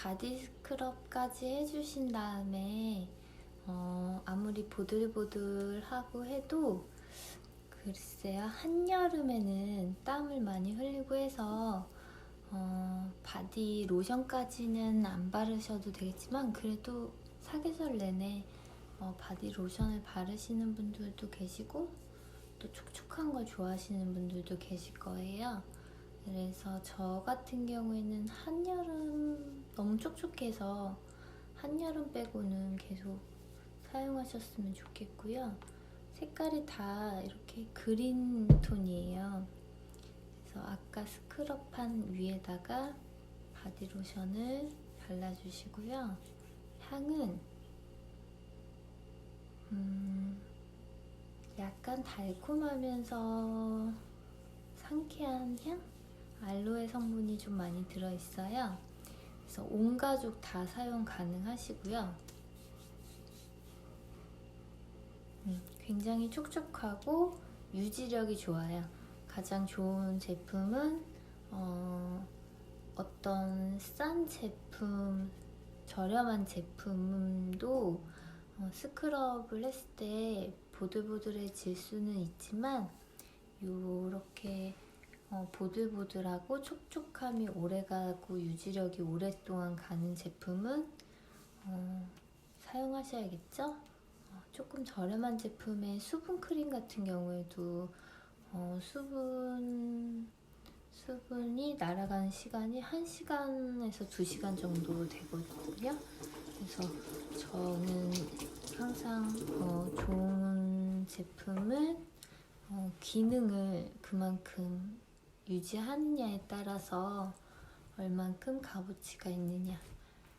바디 스크럽까지 해주신 다음에 어, 아무리 보들보들하고 해도 글쎄요 한여름에는 땀을 많이 흘리고 해서 어, 바디 로션까지는 안 바르셔도 되겠지만 그래도 사계절 내내 어, 바디 로션을 바르시는 분들도 계시고 또 촉촉한 거 좋아하시는 분들도 계실 거예요. 그래서 저 같은 경우에는 한여름 너무 촉촉해서 한여름 빼고는 계속 사용하셨으면 좋겠고요. 색깔이 다 이렇게 그린 톤이에요. 그래서 아까 스크럽한 위에다가 바디로션을 발라주시고요. 향은 음, 약간 달콤하면서 상쾌한 향? 알로에 성분이 좀 많이 들어있어요. 그래서 온 가족 다 사용 가능하시고요. 음, 굉장히 촉촉하고 유지력이 좋아요. 가장 좋은 제품은 어, 어떤 싼 제품, 저렴한 제품도 어, 스크럽을 했을 때 보들보들해질 수는 있지만 이렇게 어, 보들보들하고 촉촉함이 오래가고 유지력이 오랫동안 가는 제품은 어, 사용하셔야겠죠? 어, 조금 저렴한 제품의 수분 크림 같은 경우에도 어, 수분 수분이 날아가는 시간이 1시간에서 2시간 정도 되거든요. 그래서 저는 항상 어, 좋은 제품은 어, 기능을 그만큼 유지하느냐에 따라서 얼만큼 값어치가 있느냐.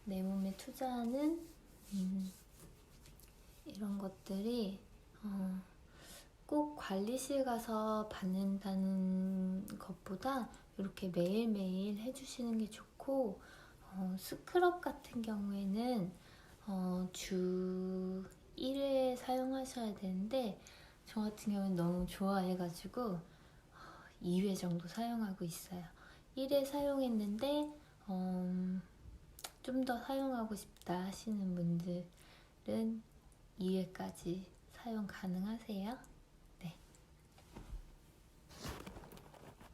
내 몸에 투자하는 음, 이런 것들이 어, 꼭 관리실 가서 받는다는 것보다 이렇게 매일매일 해주시는 게 좋고 어, 스크럽 같은 경우에는 어, 주 1회 사용하셔야 되는데 저 같은 경우는 너무 좋아해가지고 어, 2회 정도 사용하고 있어요. 1회 사용했는데 음, 좀더 사용하고 싶다 하시는 분들은 2회까지 사용 가능하세요.